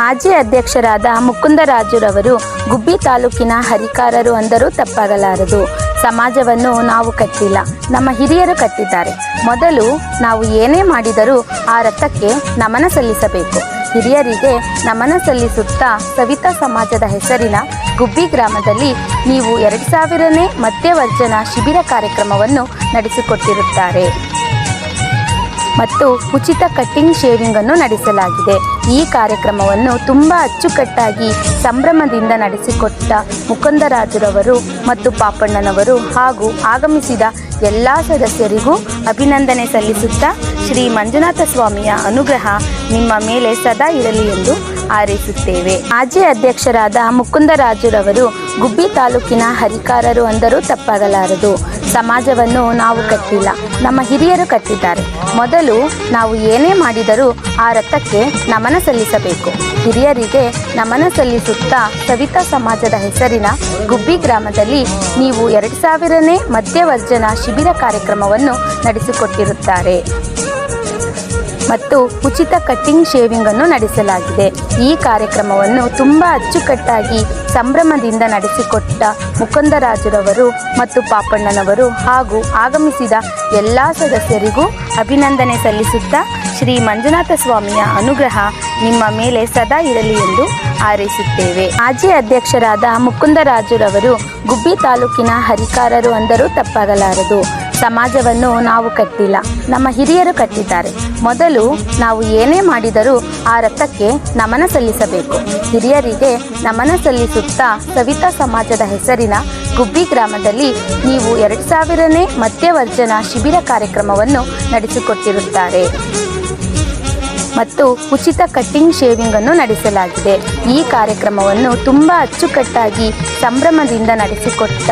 ಮಾಜಿ ಅಧ್ಯಕ್ಷರಾದ ಮುಕುಂದರಾಜುರವರು ಗುಬ್ಬಿ ತಾಲೂಕಿನ ಹರಿಕಾರರು ಅಂದರೂ ತಪ್ಪಾಗಲಾರದು. ಸಮಾಜವನ್ನು ನಾವು ಕಟ್ಟಿಲ್ಲ, ನಮ್ಮ ಹಿರಿಯರು ಕಟ್ಟಿದ್ದಾರೆ. ಮೊದಲು ನಾವು ಏನೇ ಮಾಡಿದರೂ ಆ ರಥಕ್ಕೆ ನಮನ ಸಲ್ಲಿಸಬೇಕು. ಹಿರಿಯರಿಗೆ ನಮನ ಸಲ್ಲಿಸುತ್ತಾ ಸವಿತಾ ಸಮಾಜದ ಹೆಸರಿನ ಗುಬ್ಬಿ ಗ್ರಾಮದಲ್ಲಿ ನೀವು ಎರಡು ಸಾವಿರನೇ ಮಧ್ಯವರ್ಜನ ಶಿಬಿರ ಕಾರ್ಯಕ್ರಮವನ್ನು ನಡೆಸಿಕೊಟ್ಟಿರುತ್ತಾರೆ. ಮತ್ತು ಉಚಿತ ಕಟ್ಟಿಂಗ್ ಶೇವಿಂಗ್ ಅನ್ನು ನಡೆಸಲಾಗಿದೆ. ಈ ಕಾರ್ಯಕ್ರಮವನ್ನು ತುಂಬ ಅಚ್ಚುಕಟ್ಟಾಗಿ ಸಂಭ್ರಮದಿಂದ ನಡೆಸಿಕೊಟ್ಟ ಮುಕುಂದರಾಜುರವರು ಮತ್ತು ಪಾಪಣ್ಣನವರು ಹಾಗೂ ಆಗಮಿಸಿದ ಎಲ್ಲ ಸದಸ್ಯರಿಗೂ ಅಭಿನಂದನೆ ಸಲ್ಲಿಸುತ್ತಾ ಶ್ರೀ ಮಂಜುನಾಥ ಸ್ವಾಮಿಯ ಅನುಗ್ರಹ ನಿಮ್ಮ ಮೇಲೆ ಸದಾ ಇರಲಿ ಎಂದು ಹಾರೈಸುತ್ತೇವೆ. ಮಾಜಿ ಅಧ್ಯಕ್ಷರಾದ ಮುಕುಂದರಾಜುರವರು ಗುಬ್ಬಿ ತಾಲೂಕಿನ ಹರಿಕಾರರು ಅಂದರೂ ತಪ್ಪಾಗಲಾರದು. ಸಮಾಜವನ್ನು ನಾವು ಕಟ್ಟಿಲ್ಲ. ನಮ್ಮ ಹಿರಿಯರು ಕಟ್ಟಿದ್ದಾರೆ. ಮೊದಲು ನಾವು ಏನೇ ಮಾಡಿದರೂ ಆ ರಥಕ್ಕೆ ನಮನ ಸಲ್ಲಿಸಬೇಕು. ಹಿರಿಯರಿಗೆ ನಮನ ಸಲ್ಲಿಸುತ್ತಾ ಸವಿತಾ ಸಮಾಜದ ಹೆಸರಿನ ಗುಬ್ಬಿ ಗ್ರಾಮದಲ್ಲಿ ನೀವು ಎರಡು ಸಾವಿರನೇ ಮಧ್ಯವರ್ಜನ ಶಿಬಿರ ಕಾರ್ಯಕ್ರಮವನ್ನು ನಡೆಸಿಕೊಟ್ಟಿರುತ್ತಾರೆ. ಮತ್ತು ಉಚಿತ ಕಟ್ಟಿಂಗ್ ಶೇವಿಂಗ್ ಅನ್ನು ನಡೆಸಲಾಗಿದೆ. ಈ ಕಾರ್ಯಕ್ರಮವನ್ನು ತುಂಬ ಅಚ್ಚುಕಟ್ಟಾಗಿ ಸಂಭ್ರಮದಿಂದ ನಡೆಸಿಕೊಟ್ಟ ಮುಕುಂದರಾಜರವರು ಮತ್ತು ಪಾಪಣ್ಣನವರು ಹಾಗೂ ಆಗಮಿಸಿದ ಎಲ್ಲ ಸದಸ್ಯರಿಗೂ ಅಭಿನಂದನೆ ಸಲ್ಲಿಸುತ್ತಾ ಶ್ರೀ ಮಂಜುನಾಥ ಸ್ವಾಮಿಯ ಅನುಗ್ರಹ ನಿಮ್ಮ ಮೇಲೆ ಸದಾ ಇರಲಿ ಎಂದು ಹಾರೈಸುತ್ತೇವೆ. ಮಾಜಿ ಅಧ್ಯಕ್ಷರಾದ ಮುಕುಂದರಾಜುರವರು ಗುಬ್ಬಿ ತಾಲೂಕಿನ ಹರಿಕಾರರು ಅಂದರೂ ತಪ್ಪಾಗಲಾರದು. ಸಮಾಜವನ್ನು ನಾವು ಕಟ್ಟಿಲ್ಲ. ನಮ್ಮ ಹಿರಿಯರು ಕಟ್ಟಿದ್ದಾರೆ. ಮೊದಲು ನಾವು ಏನೇ ಮಾಡಿದರೂ ಆ ರಥಕ್ಕೆ ನಮನ ಸಲ್ಲಿಸಬೇಕು. ಹಿರಿಯರಿಗೆ ನಮನ ಸಲ್ಲಿಸುತ್ತಾ ಸವಿತಾ ಸಮಾಜದ ಹೆಸರಿನ ಗುಬ್ಬಿ ಗ್ರಾಮದಲ್ಲಿ ನೀವು ಎರಡು ಸಾವಿರನೇ ಮಧ್ಯವರ್ಜನ ಶಿಬಿರ ಕಾರ್ಯಕ್ರಮವನ್ನು ನಡೆಸಿಕೊಟ್ಟಿರುತ್ತಾರೆ. ಮತ್ತು ಉಚಿತ ಕಟ್ಟಿಂಗ್ ಶೇವಿಂಗ್ ಅನ್ನು ನಡೆಸಲಾಗಿದೆ. ಈ ಕಾರ್ಯಕ್ರಮವನ್ನು ತುಂಬ ಅಚ್ಚುಕಟ್ಟಾಗಿ ಸಂಭ್ರಮದಿಂದ ನಡೆಸಿಕೊಟ್ಟ